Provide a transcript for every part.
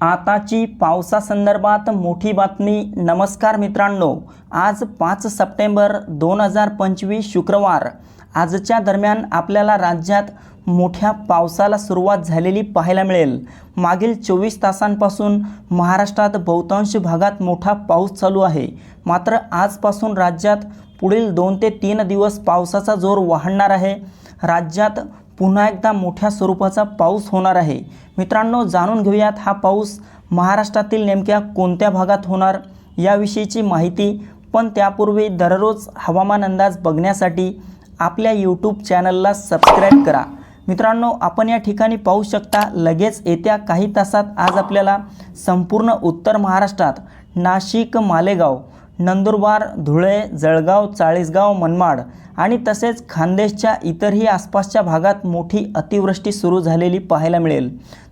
आताची पावसासंदर्भात मोठी बातमी. नमस्कार मित्रांनो आज पाच सप्टेंबर दोन हजार पंचवीस शुक्रवार. आजच्या दरम्यान आपल्याला राज्यात मोठ्या पावसाला सुरुवात झालेली पाहायला मिळेल. मागील चोवीस तासांपासून महाराष्ट्रात बहुतांश भागात मोठा पाऊस चालू आहे. मात्र आजपासून राज्यात पुढील दोन ते तीन दिवस पावसाचा जोर वाढणार आहे. राज्यात पुन्हा एकदा मोठ्या स्वरूपाचा पाऊस होणार आहे. मित्रांनो जाणून घेऊयात हा पाऊस महाराष्ट्रातील नेमक्या कोणत्या भागात होणार याविषयीची माहिती. पण त्यापूर्वी दररोज हवामान अंदाज बघण्यासाठी आपल्या यूट्यूब चॅनलला सबस्क्राईब करा. मित्रांनो आपण या ठिकाणी पाहू शकता लगेच येत्या काही तासात आज आपल्याला संपूर्ण उत्तर महाराष्ट्रात नाशिक मालेगाव नंदुरबार धुळे जळगाव चाळीसगाव मनमाड आणि तसेच खानदेशच्या इतरही आसपासच्या भागात मोठी अतिवृष्टी सुरू झालेली पाहायला मिळेल.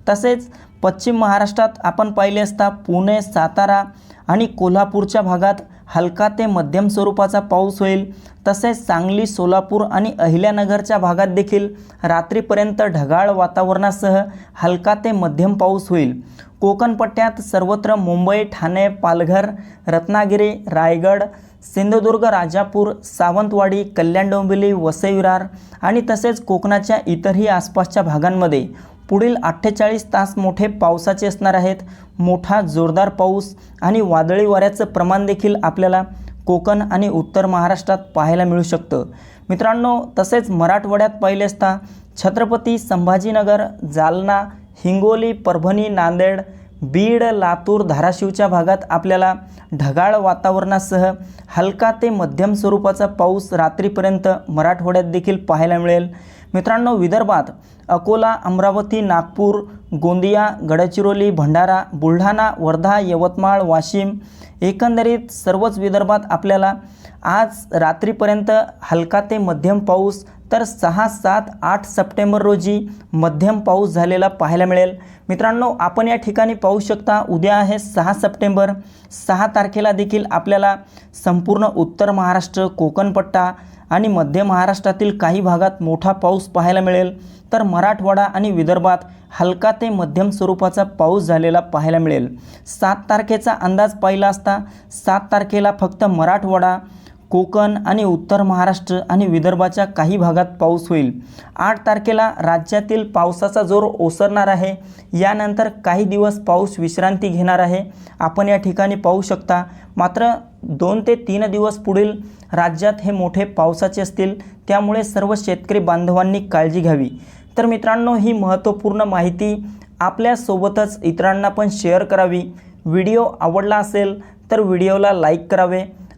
तसेच पश्चिम महाराष्ट्रात आपण पाहिले असता पुणे सातारा आणि कोल्हापूरच्या भागात हलका ते मध्यम स्वरूपाचा पाऊस होईल. तसेच सांगली सोलापूर आणि अहिल्यानगरच्या भागात देखील रात्रीपर्यंत ढगाळ वातावरणासह हलका ते मध्यम पाऊस होईल. कोकणपट्ट्यात सर्वत्र मुंबई ठाणे पालघर रत्नागिरी रायगड सिंधुदुर्ग राजापूर सावंतवाडी कल्याण डोंबिवली वसई विरार आणि तसेच कोकणाच्या इतरही आसपासच्या भागांमध्ये पुढील अठ्ठेचाळीस तास मोठे पावसाचे असणार आहेत. मोठा जोरदार पाऊस आणि वादळी वाऱ्याचं प्रमाण देखील आपल्याला कोकण आणि उत्तर महाराष्ट्रात पाहायला मिळू शकतं. मित्रांनो तसेच मराठवाड्यात पाहिले असता छत्रपती संभाजीनगर जालना हिंगोली परभणी नांदेड बीड लातूर धाराशिवच्या भागात आपल्याला ढगाळ वातावरणासह हलका ते मध्यम स्वरूपाचा पाऊस रात्रीपर्यंत मराठवाड्यात देखील पाहायला मिळेल. मित्रांनो विदर्भात अकोला अमरावती नागपूर गोंदिया गडचिरोली भंडारा बुलढाणा वर्धा यवतमाळ वाशिम एकंदरीत सर्वच विदर्भात आपल्याला आज रात्रीपर्यंत हलका ते मध्यम पाऊस तर सहा सात आठ सप्टेंबर रोजी मध्यम पाऊस झालेला पाहायला मिळेल. मित्रांनो आपण या ठिकाणी पाहू शकता उद्या आहे सहा सप्टेंबर. सहा तारखेला देखील आपल्याला संपूर्ण उत्तर महाराष्ट्र कोकणपट्टा आणि मध्य महाराष्ट्रातील काही भागात मोठा पाऊस पाहायला मिळेल. तर मराठवाडा आणि विदर्भात हलका ते मध्यम स्वरूपाचा पाऊस झालेला पाहायला मिळेल. सात तारखेचा अंदाज पाहिला असता सात तारखेला फक्त मराठवाडा कोकण आणि उत्तर महाराष्ट्र आणि विदर्भाच्या काही भागात पाऊस होईल. आठ तारखेला राज्यातील पावसाचा जोर ओसरणार आहे. यानंतर काही दिवस पाऊस विश्रांती घेणार आहे. आपण या ठिकाणी पाहू शकता मात्र दोन ते तीन दिवस पुढील राज्यात हे मोठे पावसाचे असतील. त्यामुळे सर्व शेतकरी बांधवांनी काळजी घ्यावी. तर मित्रांनो ही महत्त्वपूर्ण माहिती आपल्यासोबतच इतरांना पण शेअर करावी. व्हिडिओ आवडला असेल तर व्हिडिओला लाईक करावे.